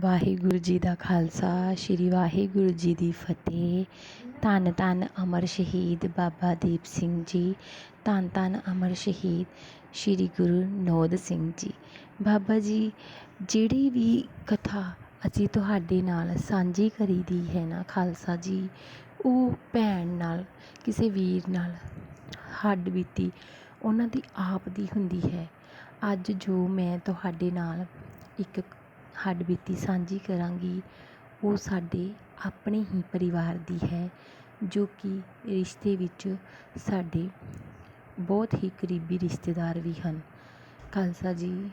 ਵਾਹਿਗੁਰੂ ਜੀ ਦਾ ਖਾਲਸਾ, ਸ੍ਰੀ ਵਾਹਿਗੁਰੂ ਜੀ ਦੀ ਫਤਿਹ। ਧੰਨ ਧੰਨ ਅਮਰ ਸ਼ਹੀਦ ਬਾਬਾ ਦੀਪ ਸਿੰਘ ਜੀ, ਧੰਨ ਧੰਨ ਅਮਰ ਸ਼ਹੀਦ ਸ੍ਰੀ ਗੁਰੂ ਨੋਦ ਸਿੰਘ ਜੀ। ਬਾਬਾ ਜੀ, ਜਿਹੜੀ ਵੀ ਕਥਾ ਅਸੀਂ ਤੁਹਾਡੇ ਨਾਲ ਸਾਂਝੀ ਕਰੀ ਦੀ ਹੈ ਨਾ ਖਾਲਸਾ ਜੀ, ਉਹ ਭੈਣ ਨਾਲ, ਕਿਸੇ ਵੀਰ ਨਾਲ ਹੱਡ ਬੀਤੀ, ਉਹਨਾਂ ਦੀ ਆਪ ਦੀ ਹੁੰਦੀ ਹੈ। ਅੱਜ ਜੋ ਮੈਂ ਤੁਹਾਡੇ ਨਾਲ ਇੱਕ ਹੱਡ ਬੀਤੀ ਸਾਂਝੀ ਕਰਾਂਗੀ, ਉਹ ਸਾਡੇ ਆਪਣੇ ਹੀ ਪਰਿਵਾਰ ਦੀ ਹੈ, ਜੋ ਕਿ ਰਿਸ਼ਤੇ ਵਿੱਚ ਸਾਡੇ ਬਹੁਤ ਹੀ ਕਰੀਬੀ ਰਿਸ਼ਤੇਦਾਰ ਵੀ ਹਨ। ਖਾਲਸਾ ਜੀ,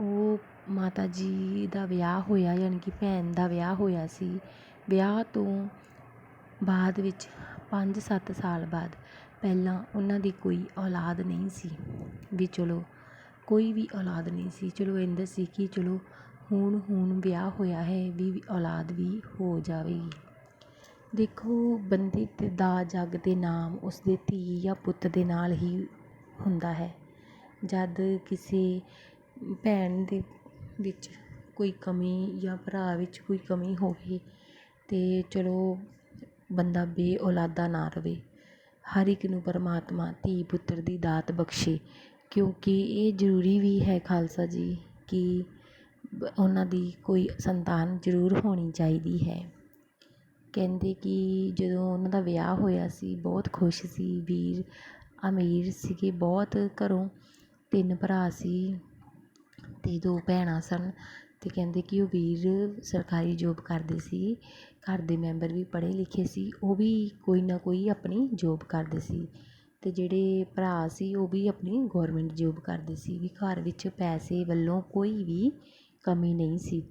ਉਹ ਮਾਤਾ ਜੀ ਦਾ ਵਿਆਹ ਹੋਇਆ, ਯਾਨੀ ਕਿ ਭੈਣ ਦਾ ਵਿਆਹ ਹੋਇਆ ਸੀ। ਵਿਆਹ ਤੋਂ ਬਾਅਦ ਵਿੱਚ 5-7 ਸਾਲ ਬਾਅਦ ਪਹਿਲਾਂ ਉਹਨਾਂ ਦੀ ਕੋਈ ਔਲਾਦ ਨਹੀਂ ਸੀ, ਵੀ ਚਲੋ ਕੋਈ ਵੀ ਔਲਾਦ ਨਹੀਂ ਸੀ। ਚਲੋ ਇੰਦਰ ਸੀ ਕਿ ਚਲੋ ਹੁਣ ਹੁਣ ਵਿਆਹ ਹੋਇਆ ਹੈ, ਵੀ ਔਲਾਦ ਵੀ ਹੋ ਜਾਵੇਗੀ। ਦੇਖੋ, ਬੰਦੇ ਤੇ ਦਾ ਜੱਗ ਦੇ ਨਾਮ ਉਸਦੇ ਧੀ ਜਾਂ ਪੁੱਤ ਦੇ ਨਾਲ ਹੀ ਹੁੰਦਾ ਹੈ। ਜਦ ਕਿਸੇ ਭੈਣ ਦੇ ਵਿੱਚ ਕੋਈ ਕਮੀ ਜਾਂ ਭਰਾ ਵਿੱਚ ਕੋਈ ਕਮੀ ਹੋਵੇ ਤਾਂ ਚਲੋ ਬੰਦਾ ਬੇ ਔਲਾਦਾ ਨਾ ਰਹੇ ਹਰ ਇੱਕ ਨੂੰ ਪਰਮਾਤਮਾ ਧੀ ਪੁੱਤਰ ਦੀ ਦਾਤ ਬਖਸ਼ੇ। ਕਿਉਂਕਿ ਇਹ ਜ਼ਰੂਰੀ ਵੀ ਹੈ ਖਾਲਸਾ ਜੀ ਕਿ ਉਹਨਾਂ ਦੀ ਕੋਈ ਸੰਤਾਨ ਜ਼ਰੂਰ ਹੋਣੀ ਚਾਹੀਦੀ ਹੈ। ਕਹਿੰਦੇ ਕਿ ਜਦੋਂ ਉਹਨਾਂ ਦਾ ਵਿਆਹ ਹੋਇਆ ਸੀ, ਬਹੁਤ ਖੁਸ਼ ਸੀ, ਵੀਰ ਅਮੀਰ ਸੀਗੇ, ਬਹੁਤ ਘਰੋਂ ਤਿੰਨ ਭਰਾ ਸੀ ਅਤੇ ਦੋ ਭੈਣਾਂ ਸਨ ਅਤੇ ਕਹਿੰਦੇ ਕਿ ਉਹ ਵੀਰ ਸਰਕਾਰੀ ਜੋਬ ਕਰਦੇ ਸੀ, ਘਰ ਦੇ ਮੈਂਬਰ ਵੀ ਪੜ੍ਹੇ ਲਿਖੇ ਸੀ, ਉਹ ਵੀ ਕੋਈ ਨਾ ਕੋਈ ਆਪਣੀ ਜੋਬ ਕਰਦੇ ਸੀ। ਅਤੇ ਜਿਹੜੇ ਭਰਾ ਸੀ ਉਹ ਵੀ ਆਪਣੀ ਗੌਰਮੈਂਟ ਜੋਬ ਕਰਦੇ ਸੀ, ਵੀ ਘਰ ਵਿੱਚ ਪੈਸੇ ਵੱਲੋਂ ਕੋਈ ਵੀ ਕਮੀ ਨਹੀਂ ਸੀ।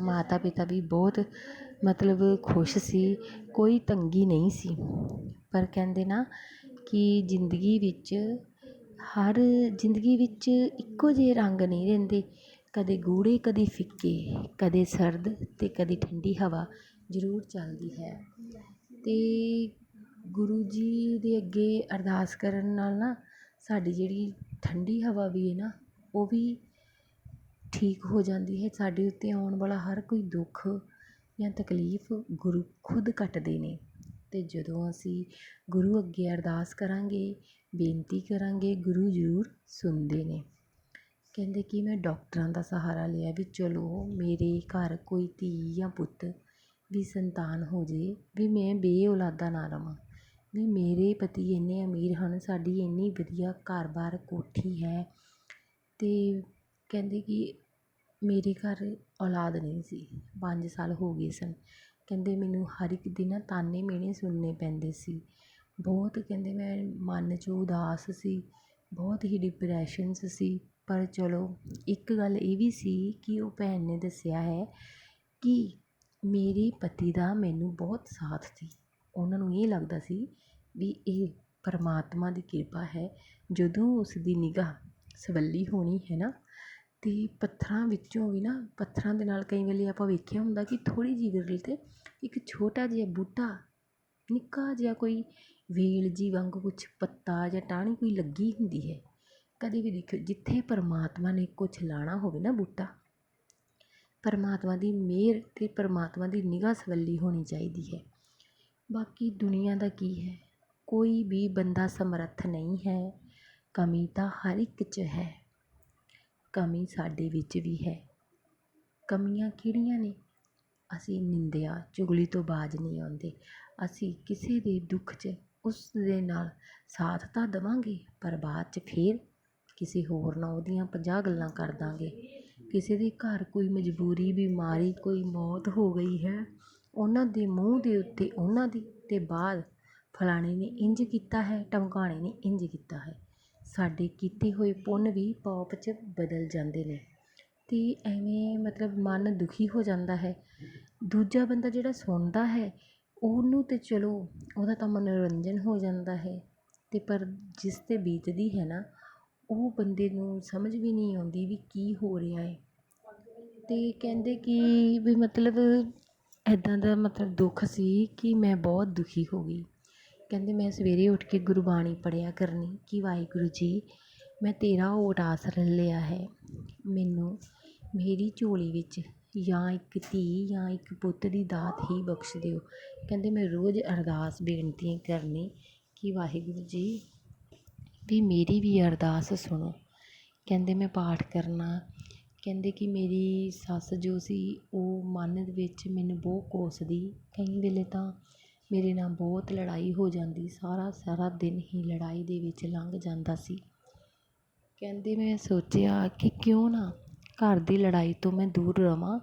ਮਾਤਾ ਪਿਤਾ ਵੀ ਬਹੁਤ ਮਤਲਬ ਖੁਸ਼ ਸੀ, ਕੋਈ ਤੰਗੀ ਨਹੀਂ ਸੀ। ਪਰ ਕਹਿੰਦੇ ਨਾ ਕਿ ਜ਼ਿੰਦਗੀ ਵਿੱਚ ਹਰ, ਜ਼ਿੰਦਗੀ ਵਿੱਚ ਇੱਕੋ ਜਿਹੇ ਰੰਗ ਨਹੀਂ ਰਹਿੰਦੇ। ਕਦੇ ਗੂੜ੍ਹੇ, ਕਦੇ ਫਿੱਕੇ, ਕਦੇ ਸਰਦ ਅਤੇ ਕਦੇ ਠੰਡੀ ਹਵਾ ਜ਼ਰੂਰ ਚੱਲਦੀ ਹੈ। ਅਤੇ ਗੁਰੂ ਜੀ ਦੇ ਅੱਗੇ ਅਰਦਾਸ ਕਰਨ ਨਾਲ ਨਾ ਸਾਡੀ ਜਿਹੜੀ ਠੰਡੀ ਹਵਾ ਵੀ ਹੈ ਨਾ, ਉਹ ਵੀ ਠੀਕ ਹੋ ਜਾਂਦੀ ਹੈ। ਸਾਡੇ ਉੱਤੇ ਆਉਣ ਵਾਲਾ ਹਰ ਕੋਈ ਦੁੱਖ ਜਾਂ ਤਕਲੀਫ ਗੁਰੂ ਖੁਦ ਕੱਟਦੇ ਨੇ। ਅਤੇ ਜਦੋਂ ਅਸੀਂ ਗੁਰੂ ਅੱਗੇ ਅਰਦਾਸ ਕਰਾਂਗੇ, ਬੇਨਤੀ ਕਰਾਂਗੇ, ਗੁਰੂ ਜ਼ਰੂਰ ਸੁਣਦੇ ਨੇ। ਕਹਿੰਦੇ ਕਿ ਮੈਂ ਡਾਕਟਰਾਂ ਦਾ ਸਹਾਰਾ ਲਿਆ ਵੀ ਚਲੋ ਮੇਰੇ ਘਰ ਕੋਈ ਧੀ ਜਾਂ ਪੁੱਤ ਵੀ ਸੰਤਾਨ ਹੋ ਜੇ, ਵੀ ਮੈਂ ਬੇ ਔਲਾਦਾ ਨਾ ਰਵਾਂ। ਵੀ ਮੇਰੇ ਪਤੀ ਇੰਨੇ ਅਮੀਰ ਹਨ, ਸਾਡੀ ਇੰਨੀ ਵਧੀਆ ਘਰ-ਬਾਰ ਕੋਠੀ ਹੈ ਅਤੇ ਕਹਿੰਦੇ ਕਿ ਮੇਰੇ ਘਰ ਔਲਾਦ ਨਹੀਂ ਸੀ। ਪੰਜ ਸਾਲ ਹੋ ਗਏ ਸਨ। ਕਹਿੰਦੇ ਮੈਨੂੰ ਹਰ ਇੱਕ ਦਿਨ ਤਾਨੇ ਮਿਹਣੇ ਸੁਣਨੇ ਪੈਂਦੇ ਸੀ। ਬਹੁਤ ਕਹਿੰਦੇ ਮੈਂ ਮਨ 'ਚ ਉਦਾਸ ਸੀ, ਬਹੁਤ ਹੀ ਡਿਪਰੈਸ਼ਨ 'ਚ ਸੀ। ਪਰ ਚਲੋ, ਇੱਕ ਗੱਲ ਇਹ ਵੀ ਸੀ ਕਿ ਉਹ ਭੈਣ ਨੇ ਦੱਸਿਆ ਹੈ ਕਿ ਮੇਰੇ ਪਤੀ ਦਾ ਮੈਨੂੰ ਬਹੁਤ ਸਾਥ ਸੀ। ਉਹਨਾਂ ਨੂੰ ਇਹ ਲੱਗਦਾ ਸੀ ਵੀ ਇਹ ਪਰਮਾਤਮਾ ਦੀ ਕਿਰਪਾ ਹੈ, ਜਦੋਂ ਉਸ ਦੀ ਨਿਗਾਹ ਸਵੱਲੀ ਹੋਣੀ ਹੈ ਨਾ, ਤੇ ਪੱਥਰਾਂ ਵਿੱਚੋਂ ਵੀ ਨਾ, ਪੱਥਰਾਂ ਦੇ ਨਾਲ ਕਈ ਵੇਲੇ ਆਪਾਂ ਵੇਖਿਆ ਹੁੰਦਾ ਕਿ ਥੋੜ੍ਹੀ ਜਿਹੀ ਵਿਰਲ ਤੇ ਇੱਕ ਛੋਟਾ ਜਿਹਾ ਬੂਟਾ, ਨਿੱਕਾ ਜਿਹਾ ਕੋਈ ਵੇਲ ਜੀ ਵਾਂਗ ਕੁਛ ਪੱਤਾ ਜਾਂ ਟਾਹਣੀ ਕੋਈ ਲੱਗੀ ਹੁੰਦੀ ਹੈ। ਕਦੇ ਵੀ ਦੇਖਿਓ, ਜਿੱਥੇ ਪਰਮਾਤਮਾ ਨੇ ਕੁਛ ਲਾਣਾ ਹੋਵੇ ਨਾ ਬੂਟਾ, ਪਰਮਾਤਮਾ ਦੀ ਮਿਹਰ ਅਤੇ ਪਰਮਾਤਮਾ ਦੀ ਨਿਗਾਹ ਸਵੱਲੀ ਹੋਣੀ ਚਾਹੀਦੀ ਹੈ। ਬਾਕੀ ਦੁਨੀਆ ਦਾ ਕੀ ਹੈ? ਕੋਈ ਵੀ ਬੰਦਾ ਸਮਰੱਥ ਨਹੀਂ ਹੈ। ਕਮੀ ਤਾਂ ਹਰ ਇੱਕ 'ਚ ਹੈ। ਕਮੀ ਸਾਡੇ ਵਿੱਚ ਵੀ ਹੈ। ਕਮੀਆਂ ਕਿਹੜੀਆਂ ਨੇ? ਅਸੀਂ ਨਿੰਦਿਆ, ਚੁਗਲੀ ਤੋਂ ਬਾਜ ਨਹੀਂ ਆਉਂਦੇ। ਅਸੀਂ ਕਿਸੇ ਦੇ ਦੁੱਖ 'ਚ, ਉਸ ਦੇ ਨਾਲ ਸਾਥ ਤਾਂ ਦੇਵਾਂਗੇ, ਪਰ ਬਾਅਦ 'ਚ ਫਿਰ ਕਿਸੇ ਹੋਰ ਨਾਲ ਉਹਦੀਆਂ ਪੰਜਾਹ ਗੱਲਾਂ ਕਰ ਦਾਂਗੇ। ਕਿਸੇ ਦੇ ਘਰ ਕੋਈ ਮਜਬੂਰੀ, ਬਿਮਾਰੀ, ਕੋਈ ਮੌਤ ਹੋ ਗਈ ਹੈ ਉਹਨਾਂ ਦੇ ਮੂੰਹ ਦੇ ਉੱਤੇ ਉਹਨਾਂ ਦੀ ਅਤੇ ਬਾਅਦ ਫਲਾਣੇ ਨੇ ਇੰਝ ਕੀਤਾ ਹੈ, ਟਮਕਾਣੇ ਨੇ ਇੰਝ ਕੀਤਾ ਹੈ। ਸਾਡੇ ਕੀਤੇ ਹੋਏ ਪੁੰਨ ਵੀ ਪਾਪ 'ਚ ਬਦਲ ਜਾਂਦੇ ਨੇ। ਅਤੇ ਐਵੇਂ ਮਤਲਬ ਮਨ ਦੁਖੀ ਹੋ ਜਾਂਦਾ ਹੈ। ਦੂਜਾ ਬੰਦਾ ਜਿਹੜਾ ਸੁਣਦਾ ਹੈ, ਉਹਨੂੰ ਤਾਂ ਚਲੋ ਉਹਦਾ ਤਾਂ ਮਨੋਰੰਜਨ ਹੋ ਜਾਂਦਾ ਹੈ। ਅਤੇ ਪਰ ਜਿਸ ਤੇ ਬੀਤਦੀ ਹੈ ਨਾ, ਉਹ ਬੰਦੇ ਨੂੰ ਸਮਝ ਵੀ ਨਹੀਂ ਆਉਂਦੀ ਵੀ ਕੀ ਹੋ ਰਿਹਾ ਹੈ। ਅਤੇ ਕਹਿੰਦੇ ਕਿ ਵੀ ਮਤਲਬ ਇੱਦਾਂ ਦਾ ਮਤਲਬ ਦੁੱਖ ਸੀ ਕਿ ਮੈਂ ਬਹੁਤ ਦੁਖੀ ਹੋ ਗਈ। ਕਹਿੰਦੇ ਮੈਂ ਸਵੇਰੇ ਉੱਠ ਕੇ ਗੁਰਬਾਣੀ ਪੜ੍ਹਿਆ ਕਰਨੀ ਕਿ ਵਾਹਿਗੁਰੂ ਜੀ, ਮੈਂ ਤੇਰਾ ਓਟ ਆਸਰਾ ਲਿਆ ਹੈ। ਮੈਨੂੰ ਮੇਰੀ ਝੋਲੀ ਵਿੱਚ ਜਾਂ ਇੱਕ ਧੀ ਜਾਂ ਇੱਕ ਪੁੱਤ ਦੀ ਦਾਤ ਹੀ ਬਖਸ਼ ਦਿਓ। ਕਹਿੰਦੇ ਮੈਂ ਰੋਜ਼ ਅਰਦਾਸ ਬੇਨਤੀ ਕਰਨੀ ਕਿ ਵਾਹਿਗੁਰੂ ਜੀ, ਵੀ ਮੇਰੀ ਵੀ ਅਰਦਾਸ ਸੁਣੋ। ਕਹਿੰਦੇ ਮੈਂ ਪਾਠ ਕਰਨਾ ਕਹਿੰਦੇ ਕਿ ਮੇਰੀ ਸੱਸ ਜੋ ਸੀ, ਉਹ ਮਨ ਦੇ ਵਿੱਚ ਮੈਨੂੰ ਬਹੁਤ ਕੋਸਦੀ। ਕਈ ਵੇਲੇ ਤਾਂ ਮੇਰੇ ਨਾਲ ਬਹੁਤ ਲੜਾਈ ਹੋ ਜਾਂਦੀ, ਸਾਰਾ ਸਾਰਾ ਦਿਨ ਹੀ ਲੜਾਈ ਦੇ ਵਿੱਚ ਲੰਘ ਜਾਂਦਾ ਸੀ। ਕਹਿੰਦੇ ਮੈਂ ਸੋਚਿਆ ਕਿ ਕਿਉਂ ਨਾ ਘਰ ਦੀ ਲੜਾਈ ਤੋਂ ਮੈਂ ਦੂਰ ਰਵਾਂ,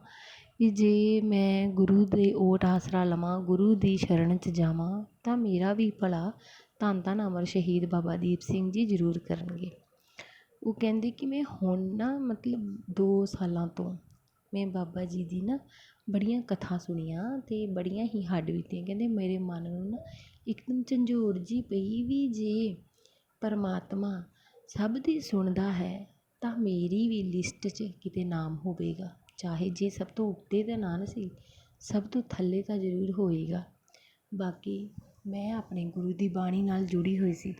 ਵੀ ਜੇ ਮੈਂ ਗੁਰੂ ਦੇ ਓਟ ਆਸਰਾ ਲਵਾਂ, ਗੁਰੂ ਦੀ ਸ਼ਰਨ 'ਚ ਜਾਵਾਂ, ਤਾਂ ਮੇਰਾ ਵੀ ਭਲਾ ਧੰਨ ਧੰਨ ਅਮਰ ਸ਼ਹੀਦ ਬਾਬਾ ਦੀਪ ਸਿੰਘ ਜੀ ਜ਼ਰੂਰ ਕਰਨਗੇ। ਉਹ ਕਹਿੰਦੇ ਕਿ ਮੈਂ ਹੁਣ ਨਾ ਮਤਲਬ ਦੋ ਸਾਲਾਂ ਤੋਂ ਮੈਂ ਬਾਬਾ ਜੀ ਦੀ ਨਾ ਬੜੀਆਂ ਕਥਾ ਸੁਣੀਆਂ ਅਤੇ ਬੜੀਆਂ ਹੀ ਹੱਡ ਬੀਤੀਆਂ। ਕਹਿੰਦੇ ਮੇਰੇ ਮਨ ਨੂੰ ਨਾ ਇੱਕਦਮ ਝੰਜੋੜ ਜੀ ਪਈ ਵੀ ਜੇ ਪਰਮਾਤਮਾ ਸਭ ਦੀ ਸੁਣਦਾ ਹੈ ਤਾਂ ਮੇਰੀ ਵੀ ਲਿਸਟ 'ਚ ਕਿਤੇ ਨਾਮ ਹੋਵੇਗਾ। ਚਾਹੇ ਜੇ ਸਭ ਤੋਂ ਉੱਤੇ ਤਾਂ ਨਾ ਸੀ, ਸਭ ਤੋਂ ਥੱਲੇ ਤਾਂ ਜ਼ਰੂਰ ਹੋਏਗਾ। ਬਾਕੀ ਮੈਂ ਆਪਣੇ ਗੁਰੂ ਦੀ ਬਾਣੀ ਨਾਲ ਜੁੜੀ ਹੋਈ ਸੀ।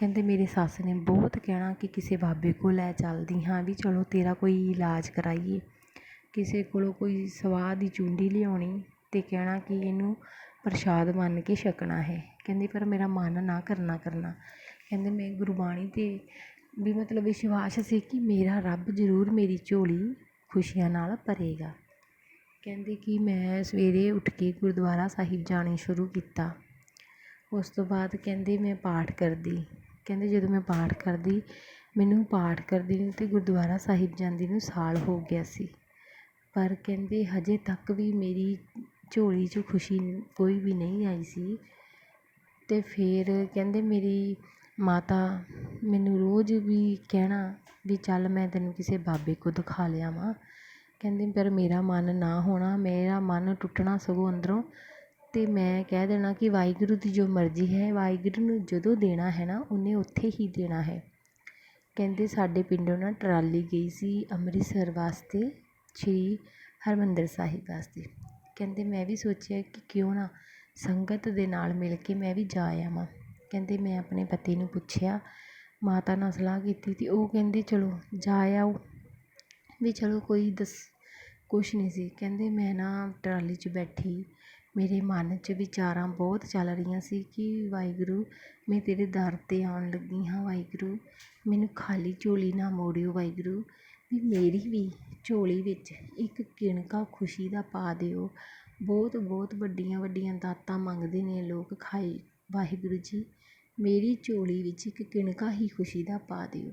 ਕਹਿੰਦੇ ਮੇਰੇ ਸੱਸ ਨੇ ਬਹੁਤ ਕਹਿਣਾ ਕਿ ਕਿਸੇ ਬਾਬੇ ਕੋਲ ਲੈ ਚੱਲਦੀ ਹਾਂ ਵੀ ਚਲੋ ਤੇਰਾ ਕੋਈ ਇਲਾਜ ਕਰਾਈਏ। ਕਿਸੇ ਕੋਲੋਂ ਕੋਈ ਸਵਾਹ ਦੀ ਚੂੰਡੀ ਲਿਆਉਣੀ ਅਤੇ ਕਹਿਣਾ ਕਿ ਇਹਨੂੰ ਪ੍ਰਸ਼ਾਦ ਮੰਨ ਕੇ ਛਕਣਾ ਹੈ। ਕਹਿੰਦੇ ਪਰ ਮੇਰਾ ਮਨ ਨਾ ਕਰਨਾ ਕਰਨਾ। ਕਹਿੰਦੇ ਮੈਂ ਗੁਰਬਾਣੀ 'ਤੇ ਵੀ ਮਤਲਬ ਵਿਸ਼ਵਾਸ ਸੀ ਕਿ ਮੇਰਾ ਰੱਬ ਜ਼ਰੂਰ ਮੇਰੀ ਝੋਲੀ ਖੁਸ਼ੀਆਂ ਨਾਲ ਭਰੇਗਾ। ਕਹਿੰਦੇ ਕਿ ਮੈਂ ਸਵੇਰੇ ਉੱਠ ਕੇ ਗੁਰਦੁਆਰਾ ਸਾਹਿਬ ਜਾਣਾ ਸ਼ੁਰੂ ਕੀਤਾ। ਉਸ ਤੋਂ ਬਾਅਦ ਕਹਿੰਦੇ ਮੈਂ ਪਾਠ ਕਰਦੀ। ਕਹਿੰਦੇ ਜਦੋਂ ਮੈਂ ਪਾਠ ਕਰਦੀ, ਮੈਨੂੰ ਪਾਠ ਕਰਦੀ ਨੂੰ ਅਤੇ ਗੁਰਦੁਆਰਾ ਸਾਹਿਬ ਜਾਂਦੀ ਨੂੰ ਸਾਲ ਹੋ ਗਿਆ ਸੀ। ਪਰ ਕਹਿੰਦੇ ਹਜੇ ਤੱਕ ਵੀ ਮੇਰੀ ਝੋਲੀ 'ਚ ਖੁਸ਼ੀ ਕੋਈ ਵੀ ਨਹੀਂ ਆਈ ਸੀ। ਅਤੇ ਫਿਰ ਕਹਿੰਦੇ ਮੇਰੀ ਮਾਤਾ ਮੈਨੂੰ ਰੋਜ਼ ਵੀ ਕਹਿਣਾ ਵੀ ਚੱਲ ਮੈਂ ਤੈਨੂੰ ਕਿਸੇ ਬਾਬੇ ਕੋਲ ਦਿਖਾ ਲਿਆਵਾਂ। ਕਹਿੰਦੇ ਪਰ ਮੇਰਾ ਮਨ ਨਾ ਹੋਣਾ, ਮੇਰਾ ਮਨ ਟੁੱਟਣਾ ਸਗੋਂ ਅੰਦਰੋਂ ਅਤੇ ਮੈਂ ਕਹਿ ਦੇਣਾ ਕਿ ਵਾਹਿਗੁਰੂ ਦੀ ਜੋ ਮਰਜ਼ੀ ਹੈ, ਵਾਹਿਗੁਰੂ ਨੂੰ ਜਦੋਂ ਦੇਣਾ ਹੈ ਨਾ, ਉਹਨੇ ਉੱਥੇ ਹੀ ਦੇਣਾ ਹੈ। ਕਹਿੰਦੇ ਸਾਡੇ ਪਿੰਡੋਂ ਨਾ ਟਰਾਲੀ ਗਈ ਸੀ ਅੰਮ੍ਰਿਤਸਰ ਵਾਸਤੇ, ਸ਼੍ਰੀ ਹਰਿਮੰਦਰ ਸਾਹਿਬ ਵਾਸਤੇ। ਕਹਿੰਦੇ ਮੈਂ ਵੀ ਸੋਚਿਆ ਕਿ ਕਿਉਂ ਨਾ ਸੰਗਤ ਦੇ ਨਾਲ ਮਿਲ ਕੇ ਮੈਂ ਵੀ ਜਾ ਆਵਾਂ। ਕਹਿੰਦੇ ਮੈਂ ਆਪਣੇ ਪਤੀ ਨੂੰ ਪੁੱਛਿਆ, ਮਾਤਾ ਨਾਲ ਸਲਾਹ ਕੀਤੀ ਅਤੇ ਉਹ ਕਹਿੰਦੇ, ਚਲੋ ਜਾ ਆਓ। ਵੀ ਚਲੋ ਕੋਈ ਦੱਸ, ਕੁਛ ਨਹੀਂ ਸੀ। ਕਹਿੰਦੇ ਮੈਂ ਨਾ ਟਰਾਲੀ 'ਚ ਬੈਠੀ ਮੇਰੇ ਮਨ 'ਚ ਵਿਚਾਰਾਂ ਬਹੁਤ ਚੱਲ ਰਹੀਆਂ ਸੀ ਕਿ ਵਾਹਿਗੁਰੂ, ਮੈਂ ਤੇਰੇ ਦਰ 'ਤੇ ਆਉਣ ਲੱਗੀ ਹਾਂ ਵਾਹਿਗੁਰੂ। ਮੈਨੂੰ ਖਾਲੀ ਝੋਲੀ ਨਾ ਮੋੜਿਓ ਵਾਹਿਗੁਰੂ। ਵੀ ਮੇਰੀ ਵੀ ਝੋਲੀ ਵਿੱਚ ਇੱਕ ਕਿਣਕਾ ਖੁਸ਼ੀ ਦਾ ਪਾ ਦਿਓ। ਬਹੁਤ ਬਹੁਤ ਵੱਡੀਆਂ ਵੱਡੀਆਂ ਦਾਤਾਂ ਮੰਗਦੇ ਨੇ ਲੋਕ ਖਾਈ। ਵਾਹਿਗੁਰੂ ਜੀ, ਮੇਰੀ ਝੋਲੀ ਵਿੱਚ ਇੱਕ ਕਿਣਕਾ ਹੀ ਖੁਸ਼ੀ ਦਾ ਪਾ ਦਿਓ।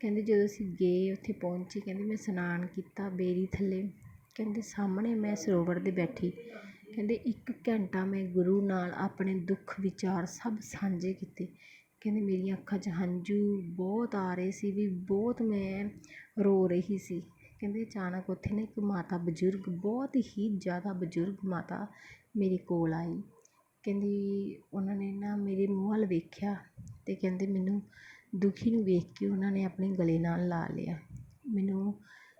ਕਹਿੰਦੇ ਜਦੋਂ ਅਸੀਂ ਗਏ, ਉੱਥੇ ਪਹੁੰਚੇ, ਕਹਿੰਦੇ ਮੈਂ ਇਸ਼ਨਾਨ ਕੀਤਾ ਬੇਰੀ ਥੱਲੇ। ਕਹਿੰਦੇ ਸਾਹਮਣੇ ਮੈਂ ਸਰੋਵਰ ਦੇ ਬੈਠੀ। ਕਹਿੰਦੇ, ਇੱਕ ਘੰਟਾ ਮੈਂ ਗੁਰੂ ਨਾਲ ਆਪਣੇ ਦੁੱਖ ਵਿਚਾਰ ਸਭ ਸਾਂਝੇ ਕੀਤੇ। ਕਹਿੰਦੇ, ਮੇਰੀਆਂ ਅੱਖਾਂ 'ਚ ਹੰਝੂ ਬਹੁਤ ਆ ਰਹੇ ਸੀ ਵੀ ਬਹੁਤ ਮੈਂ ਰੋ ਰਹੀ ਸੀ। ਕਹਿੰਦੇ, ਅਚਾਨਕ ਉੱਥੇ ਨਾ ਇੱਕ ਮਾਤਾ ਬਜ਼ੁਰਗ, ਬਹੁਤ ਹੀ ਜ਼ਿਆਦਾ ਬਜ਼ੁਰਗ ਮਾਤਾ ਮੇਰੇ ਕੋਲ ਆਈ। ਕਹਿੰਦੀ, ਉਹਨਾਂ ਨੇ ਨਾ ਮੇਰੇ ਮੂੰਹ ਵੱਲ ਵੇਖਿਆ ਅਤੇ ਕਹਿੰਦੇ, ਮੈਨੂੰ ਦੁਖੀ ਨੂੰ ਵੇਖ ਕੇ ਉਹਨਾਂ ਨੇ ਆਪਣੇ ਗਲੇ ਨਾਲ ਲਾ ਲਿਆ। ਮੈਨੂੰ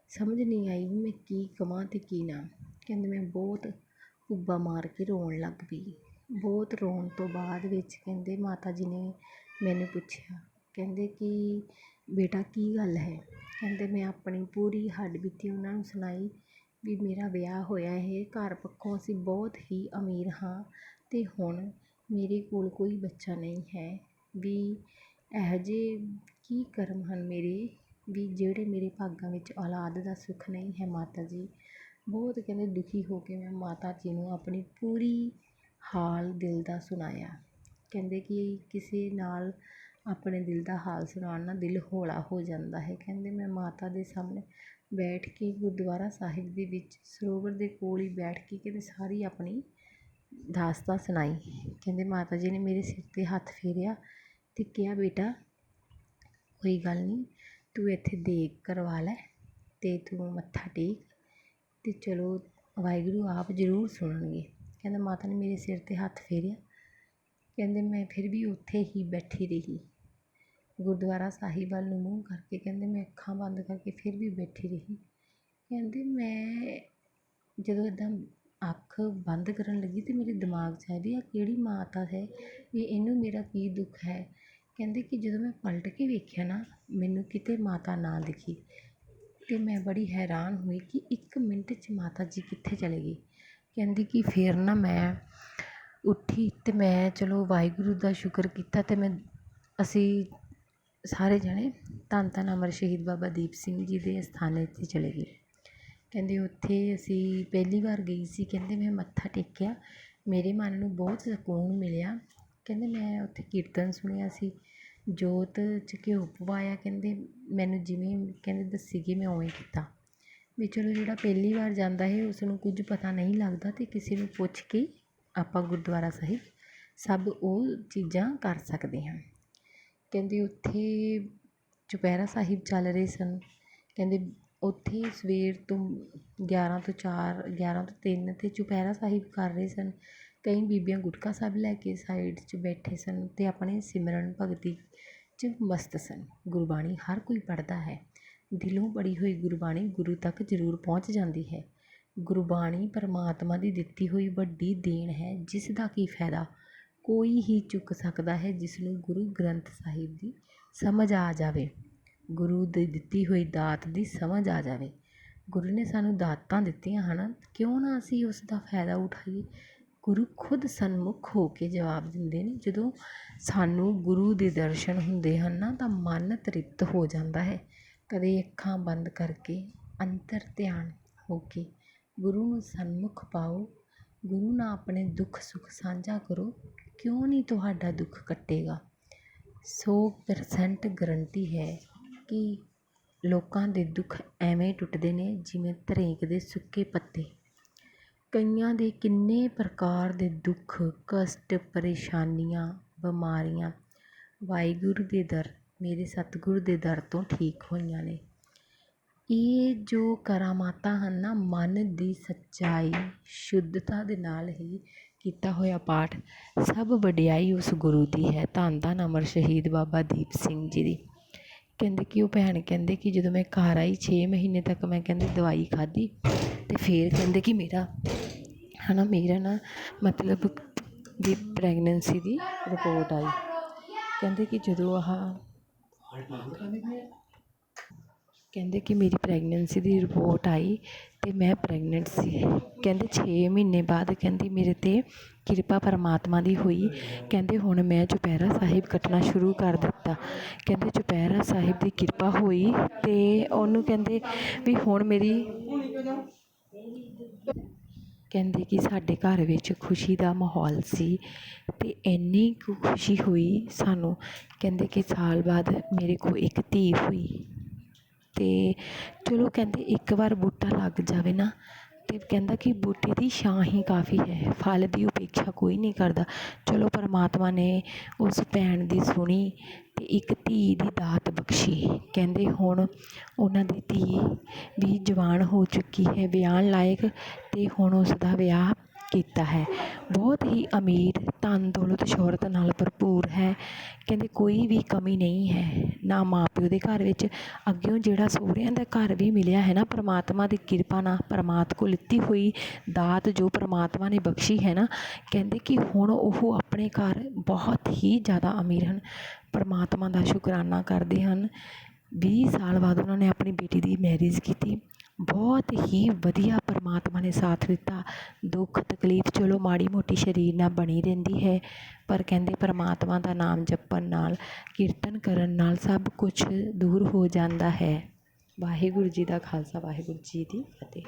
ਸਮਝ ਨਹੀਂ ਆਈ ਵੀ ਮੈਂ ਕੀ ਕਵਾਂ ਅਤੇ ਕੀ ਨਾ। ਕਹਿੰਦੇ, ਮੈਂ ਬਹੁਤ ਭੁੱਬਾਂ ਮਾਰ ਕੇ ਰੋਣ ਲੱਗ ਪਈ। ਬਹੁਤ ਰੋਣ ਤੋਂ ਬਾਅਦ ਵਿੱਚ ਕਹਿੰਦੇ ਮਾਤਾ ਜੀ ਨੇ ਮੈਨੂੰ ਪੁੱਛਿਆ, ਕਹਿੰਦੇ ਕਿ ਬੇਟਾ ਕੀ ਗੱਲ ਹੈ? ਕਹਿੰਦੇ ਮੈਂ ਆਪਣੀ ਪੂਰੀ ਹੱਡ ਬੀਤੀ ਉਹਨਾਂ ਨੂੰ ਸੁਣਾਈ ਵੀ ਮੇਰਾ ਵਿਆਹ ਹੋਇਆ ਹੈ, ਘਰ ਪੱਖੋਂ ਅਸੀਂ ਬਹੁਤ ਹੀ ਅਮੀਰ ਹਾਂ ਅਤੇ ਹੁਣ ਮੇਰੇ ਕੋਲ ਕੋਈ ਬੱਚਾ ਨਹੀਂ ਹੈ। ਵੀ ਇਹੋ ਜਿਹੇ ਕੀ ਕਰਮ ਹਨ ਮੇਰੇ? ਵੀ ਜਿਹੜੇ ਮੇਰੇ ਭਾਗਾਂ ਵਿੱਚ ਔਲਾਦ ਦਾ ਸੁੱਖ ਨਹੀਂ ਹੈ ਮਾਤਾ ਜੀ। ਬਹੁਤ ਕਹਿੰਦੇ ਦੁਖੀ ਹੋ ਕੇ ਮੈਂ ਮਾਤਾ ਜੀ ਨੂੰ ਆਪਣੀ ਪੂਰੀ ਹਾਲ ਦਿਲ ਦਾ ਸੁਣਾਇਆ। ਕਹਿੰਦੇ ਕਿ ਕਿਸੇ ਨਾਲ ਆਪਣੇ ਦਿਲ ਦਾ ਹਾਲ ਸੁਣਾਉਣ ਨਾਲ ਦਿਲ ਹੌਲਾ ਹੋ ਜਾਂਦਾ ਹੈ। ਕਹਿੰਦੇ ਮੈਂ ਮਾਤਾ ਦੇ ਸਾਹਮਣੇ ਬੈਠ ਕੇ ਗੁਰਦੁਆਰਾ ਸਾਹਿਬ ਦੇ ਵਿੱਚ ਸਰੋਵਰ ਦੇ ਕੋਲ ਹੀ ਬੈਠ ਕੇ ਕਹਿੰਦੇ ਸਾਰੀ ਆਪਣੀ ਦਾਸਤਾਂ ਸੁਣਾਈ। ਕਹਿੰਦੇ ਮਾਤਾ ਜੀ ਨੇ ਮੇਰੇ ਸਿਰ 'ਤੇ ਹੱਥ ਫੇਰਿਆ ਅਤੇ ਕਿਹਾ, ਬੇਟਾ, ਕੋਈ ਗੱਲ ਨਹੀਂ, ਤੂੰ ਇੱਥੇ ਦੇਗ ਕਰਵਾ ਲੈ ਅਤੇ ਤੂੰ ਮੱਥਾ ਟੇਕ ਅਤੇ ਚਲੋ ਵਾਹਿਗੁਰੂ ਆਪ ਜ਼ਰੂਰ ਸੁਣਨਗੇ। ਕਹਿੰਦਾ, ਮਾਤਾ ਨੇ ਮੇਰੇ ਸਿਰ 'ਤੇ ਹੱਥ ਫੇਰਿਆ। ਕਹਿੰਦੇ, ਮੈਂ ਫਿਰ ਵੀ ਉੱਥੇ ਹੀ ਬੈਠੀ ਰਹੀ। ਗੁਰਦੁਆਰਾ ਸਾਹਿਬ ਵੱਲ ਨੂੰ ਮੂੰਹ ਕਰਕੇ ਕਹਿੰਦੇ, ਮੈਂ ਅੱਖਾਂ ਬੰਦ ਕਰਕੇ ਫਿਰ ਵੀ ਬੈਠੀ ਰਹੀ। ਕਹਿੰਦੇ, ਮੈਂ ਜਦੋਂ ਇੱਦਾਂ ਅੱਖ ਬੰਦ ਕਰਨ ਲੱਗੀ ਤਾਂ ਮੇਰੇ ਦਿਮਾਗ 'ਚ ਆਇਆ ਵੀ ਆਹ ਕਿਹੜੀ ਮਾਤਾ ਹੈ? ਵੀ ਇਹਨੂੰ ਮੇਰਾ ਕੀ ਦੁੱਖ ਹੈ? ਕਹਿੰਦੇ ਕਿ ਜਦੋਂ ਮੈਂ ਪਲਟ ਕੇ ਵੇਖਿਆ ਨਾ, ਮੈਨੂੰ ਕਿਤੇ ਮਾਤਾ ਨਾ ਦਿਖੀ। ਅਤੇ ਮੈਂ ਬੜੀ ਹੈਰਾਨ ਹੋਈ ਕਿ ਇੱਕ ਮਿੰਟ 'ਚ ਮਾਤਾ ਜੀ ਕਿੱਥੇ ਚਲੇ ਗਈ ਕਹਿੰਦੀ ਕਿ ਫਿਰ ਨਾ ਮੈਂ ਉੱਠੀ ਅਤੇ ਮੈਂ ਚਲੋ ਵਾਹਿਗੁਰੂ ਦਾ ਸ਼ੁਕਰ ਕੀਤਾ ਅਤੇ ਮੈਂ, ਅਸੀਂ ਸਾਰੇ ਜਣੇ ਧੰਨ ਧੰਨ ਅਮਰ ਸ਼ਹੀਦ ਬਾਬਾ ਦੀਪ ਸਿੰਘ ਜੀ ਦੇ ਅਸਥਾਨ 'ਤੇ ਚਲੇ ਗਏ। ਕਹਿੰਦੇ ਉੱਥੇ ਅਸੀਂ ਪਹਿਲੀ ਵਾਰ ਗਈ ਸੀ, ਕਹਿੰਦੇ ਮੈਂ ਮੱਥਾ ਟੇਕਿਆ, ਮੇਰੇ ਮਨ ਨੂੰ ਬਹੁਤ ਸਕੂਨ ਮਿਲਿਆ। ਕਹਿੰਦੇ ਮੈਂ ਉੱਥੇ ਕੀਰਤਨ ਸੁਣਿਆ ਸੀ। ਜੋਤ 'ਚ ਘਿਓ ਪਵਾਇਆ, ਕਹਿੰਦੇ ਮੈਨੂੰ ਜਿਵੇਂ, ਕਹਿੰਦੇ ਦੱਸੀ ਗਈ ਮੈਂ ਉਵੇਂ ਕੀਤਾ। ਵੀ ਚਲੋ ਜਿਹੜਾ ਪਹਿਲੀ ਵਾਰ ਜਾਂਦਾ ਹੈ ਉਸ ਨੂੰ ਕੁਝ ਪਤਾ ਨਹੀਂ ਲੱਗਦਾ ਅਤੇ ਕਿਸੇ ਨੂੰ ਪੁੱਛ ਕੇ ਆਪਾਂ ਗੁਰਦੁਆਰਾ ਸਾਹਿਬ ਸਭ ਉਹ ਚੀਜ਼ਾਂ ਕਰ ਸਕਦੇ ਹਾਂ। ਕਹਿੰਦੇ ਉੱਥੇ ਚੁਪਹਿਰਾ ਸਾਹਿਬ ਚੱਲ ਰਹੇ ਸਨ। ਕਹਿੰਦੇ ਉੱਥੇ ਸਵੇਰ ਤੋਂ ਗਿਆਰਾਂ ਤੋਂ ਚਾਰ, ਗਿਆਰਾਂ ਤੋਂ ਤਿੰਨ ਅਤੇ ਚੁਪਹਿਰਾ ਸਾਹਿਬ ਕਰ ਰਹੇ ਸਨ। ਕਈ ਬੀਬੀਆਂ ਗੁਟਕਾ ਸਾਹਿਬ ਲੈ ਕੇ ਸਾਈਡ 'ਚ ਬੈਠੇ ਸਨ ਅਤੇ ਆਪਣੇ ਸਿਮਰਨ ਭਗਤੀ 'ਚ ਮਸਤ ਸਨ। ਗੁਰਬਾਣੀ ਹਰ ਕੋਈ ਪੜ੍ਹਦਾ ਹੈ। ਦਿਲੋਂ ਪੜ੍ਹੀ ਹੋਈ ਗੁਰਬਾਣੀ ਗੁਰੂ ਤੱਕ ਜ਼ਰੂਰ ਪਹੁੰਚ ਜਾਂਦੀ ਹੈ। ਗੁਰਬਾਣੀ ਪਰਮਾਤਮਾ ਦੀ ਦਿੱਤੀ ਹੋਈ ਵੱਡੀ ਦੇਣ ਹੈ, ਜਿਸ ਦਾ ਕੀ ਫਾਇਦਾ? ਕੋਈ ਹੀ ਚੁੱਕ ਸਕਦਾ ਹੈ ਜਿਸ ਨੂੰ ਗੁਰੂ ਗ੍ਰੰਥ ਸਾਹਿਬ ਦੀ ਸਮਝ ਆ ਜਾਵੇ। ਗੁਰੂ ਦੀ ਦਿੱਤੀ ਹੋਈ ਦਾਤ ਦੀ ਸਮਝ ਆ ਜਾਵੇ। ਗੁਰੂ ਨੇ ਸਾਨੂੰ ਦਾਤਾਂ ਦਿੱਤੀਆਂ ਹਨ। ਕਿਉਂ ਨਾ ਅਸੀਂ ਉਸ ਦਾ ਫਾਇਦਾ ਉਠਾਈਏ? ਗੁਰੂ ਖੁਦ ਸਨਮੁਖ ਹੋ ਕੇ ਜਵਾਬ ਦਿੰਦੇ ਨੇ। ਜਦੋਂ ਸਾਨੂੰ ਗੁਰੂ ਦੇ ਦਰਸ਼ਨ ਹੁੰਦੇ ਹਨ ਨਾ, ਤਾਂ ਮਨ ਤ੍ਰਿਪਤ ਹੋ ਜਾਂਦਾ ਹੈ। ਕਦੇ ਅੱਖਾਂ ਬੰਦ ਕਰਕੇ ਅੰਤਰ ਧਿਆਨ ਹੋ ਕੇ ਗੁਰੂ ਨੂੰ ਸਨਮੁਖ ਪਾਓ। ਗੁਰੂ ਨਾਲ ਆਪਣੇ ਦੁੱਖ ਸੁੱਖ ਸਾਂਝਾ ਕਰੋ। ਕਿਉਂ ਨਹੀਂ ਤੁਹਾਡਾ ਦੁੱਖ ਕੱਟੇਗਾ? ਸੌ ਪਰਸੈਂਟ ਗਰੰਟੀ ਹੈ ਕਿ ਲੋਕਾਂ ਦੇ ਦੁੱਖ ਐਵੇਂ ਟੁੱਟਦੇ ਨੇ ਜਿਵੇਂ ਧਰੇਕ ਦੇ ਸੁੱਕੇ ਪੱਤੇ। ਕਈਆਂ ਦੇ ਕਿੰਨੇ ਪ੍ਰਕਾਰ ਦੇ ਦੁੱਖ, ਕਸ਼ਟ, ਪਰੇਸ਼ਾਨੀਆਂ, ਬਿਮਾਰੀਆਂ। ਵਾਹਿਗੁਰੂ ਦੇ ਦਰ, ਮੇਰੇ ਸਤਿਗੁਰੂ ਦੇ ਦਰ ਤੋਂ ਠੀਕ ਹੋਈਆਂ ਨੇ। ਇਹ ਜੋ ਕਰਾਮਾਤਾਂ ਹਨ ਨਾ, ਮਨ ਦੀ ਸੱਚਾਈ, ਸ਼ੁੱਧਤਾ ਦੇ ਨਾਲ ਹੀ ਕੀਤਾ ਹੋਇਆ ਪਾਠ, ਸਭ ਵਡਿਆਈ ਉਸ ਗੁਰੂ ਦੀ ਹੈ। ਧੰਨ ਧੰਨ ਅਮਰ ਸ਼ਹੀਦ ਬਾਬਾ ਦੀਪ ਸਿੰਘ ਜੀ ਦੀ। ਕਹਿੰਦੇ ਕਿ ਉਹ ਭੈਣ ਕਹਿੰਦੇ ਕਿ ਜਦੋਂ ਮੈਂ ਘਰ ਆਈ ਛੇ ਮਹੀਨੇ ਤੱਕ ਮੈਂ ਕਹਿੰਦੇ ਦਵਾਈ ਖਾਧੀ ਅਤੇ ਫਿਰ ਕਹਿੰਦੇ ਕਿ ਮੇਰਾ ਹੈ ਨਾ ਮੇਰਾ ਨਾ ਮਤਲਬ ਦੀ ਪ੍ਰੈਗਨੈਂਸੀ ਦੀ ਰਿਪੋਰਟ ਆਈ। ਕਹਿੰਦੇ ਕਿ ਜਦੋਂ ਆਹ ਕਹਿੰਦੇ ਕਿ ਮੇਰੀ ਪ੍ਰੈਗਨੈਂਸੀ ਦੀ ਰਿਪੋਰਟ ਆਈ ਅਤੇ ਮੈਂ ਪ੍ਰੈਗਨੈਂਟ ਸੀ। ਕਹਿੰਦੇ ਛੇ ਮਹੀਨੇ ਬਾਅਦ ਕਹਿੰਦੀ ਮੇਰੇ 'ਤੇ ਕਿਰਪਾ ਪਰਮਾਤਮਾ ਦੀ ਹੋਈ। ਕਹਿੰਦੇ ਹੁਣ ਮੈਂ ਚੁਪਹਿਰਾ ਸਾਹਿਬ ਕੱਟਣਾ ਸ਼ੁਰੂ ਕਰ ਦਿੱਤਾ। ਕਹਿੰਦੇ ਚੁਪਹਿਰਾ ਸਾਹਿਬ ਦੀ ਕਿਰਪਾ ਹੋਈ ਅਤੇ ਉਹਨੂੰ ਕਹਿੰਦੇ ਵੀ ਹੁਣ ਮੇਰੀ ਕਹਿੰਦੇ ਕਿ ਸਾਡੇ ਘਰ ਵਿੱਚ ਖੁਸ਼ੀ ਦਾ ਮਾਹੌਲ ਸੀ ਅਤੇ ਇੰਨੀ ਕੁ ਖੁਸ਼ੀ ਹੋਈ ਸਾਨੂੰ। ਕਹਿੰਦੇ ਕਿ ਸਾਲ ਬਾਅਦ ਮੇਰੇ ਕੋਲ ਇੱਕ ਧੀ ਹੋਈ। ਅਤੇ ਚਲੋ ਕਹਿੰਦੇ ਇੱਕ ਵਾਰ ਬੂਟਾ ਲੱਗ ਜਾਵੇ ਨਾ ਅਤੇ ਕਹਿੰਦਾ ਕਿ ਬੂਟੇ ਦੀ ਛਾਂ ਹੀ ਕਾਫੀ ਹੈ, ਫਲ ਦੀ ਉਪੇਖਿਆ ਕੋਈ ਨਹੀਂ ਕਰਦਾ। ਚਲੋ ਪਰਮਾਤਮਾ ਨੇ ਉਸ ਭੈਣ ਦੀ ਸੁਣੀ ਅਤੇ ਇੱਕ ਧੀ ਦੀ ਦਾਤ ਬਖਸ਼ੀ। ਕਹਿੰਦੇ ਹੁਣ ਉਹਨਾਂ ਦੀ ਧੀ ਵੀ ਜਵਾਨ ਹੋ ਚੁੱਕੀ ਹੈ, ਵਿਆਹਣ ਲਾਇਕ ਅਤੇ ਹੁਣ ਉਸ ਦਾ ਵਿਆਹ ਕੀਤਾ ਹੈ। ਬਹੁਤ ਹੀ ਅਮੀਰ ਧਨ ਦੌਲਤ ਸ਼ੋਹਰਤ ਨਾਲ ਭਰਪੂਰ ਹੈ। ਕਹਿੰਦੇ ਕੋਈ ਵੀ ਕਮੀ ਨਹੀਂ ਹੈ। ਨਾ ਮਾਂ ਪਿਓ ਦੇ ਘਰ ਵਿੱਚ ਅੱਗਿਓਂ ਜਿਹੜਾ ਸਹੁਰਿਆਂ ਦਾ ਘਰ ਵੀ ਮਿਲਿਆ ਹੈ ਨਾ, ਪਰਮਾਤਮਾ ਦੀ ਕਿਰਪਾ ਨਾਲ ਪਰਮਾਤਮਾ ਕੋਲ ਲਿੱਤੀ ਹੋਈ ਦਾਤ ਜੋ ਪਰਮਾਤਮਾ ਨੇ ਬਖਸ਼ੀ ਹੈ ਨਾ, ਕਹਿੰਦੇ ਕਿ ਹੁਣ ਉਹ ਆਪਣੇ ਘਰ ਬਹੁਤ ਹੀ ਜ਼ਿਆਦਾ ਅਮੀਰ ਹਨ। ਪਰਮਾਤਮਾ ਦਾ ਸ਼ੁਕਰਾਨਾ ਕਰਦੇ ਹਨ। ਵੀਹ ਸਾਲ ਬਾਅਦ ਉਹਨਾਂ ਨੇ ਆਪਣੀ ਬੇਟੀ ਦੀ ਮੈਰਿਜ ਕੀਤੀ। ਬਹੁਤ ਹੀ ਵਧੀਆ ਪਰਮਾਤਮਾ ਨੇ ਸਾਥ ਦਿੱਤਾ। ਦੁੱਖ, ਤਕਲੀਫ ਚਲੋ ਮਾੜੀ ਮੋਟੀ ਸਰੀਰ ਨਾਲ ਬਣੀ ਰਹਿੰਦੀ ਹੈ, ਪਰ ਕਹਿੰਦੇ ਪਰਮਾਤਮਾ ਦਾ ਨਾਮ ਜਪਣ ਨਾਲ, ਕੀਰਤਨ ਕਰਨ ਨਾਲ ਸਭ ਕੁਛ ਦੂਰ ਹੋ ਜਾਂਦਾ ਹੈ। ਵਾਹਿਗੁਰੂ ਜੀ ਦਾ ਖਾਲਸਾ, ਵਾਹਿਗੁਰੂ ਜੀ ਦੀ ਫਤਿਹ।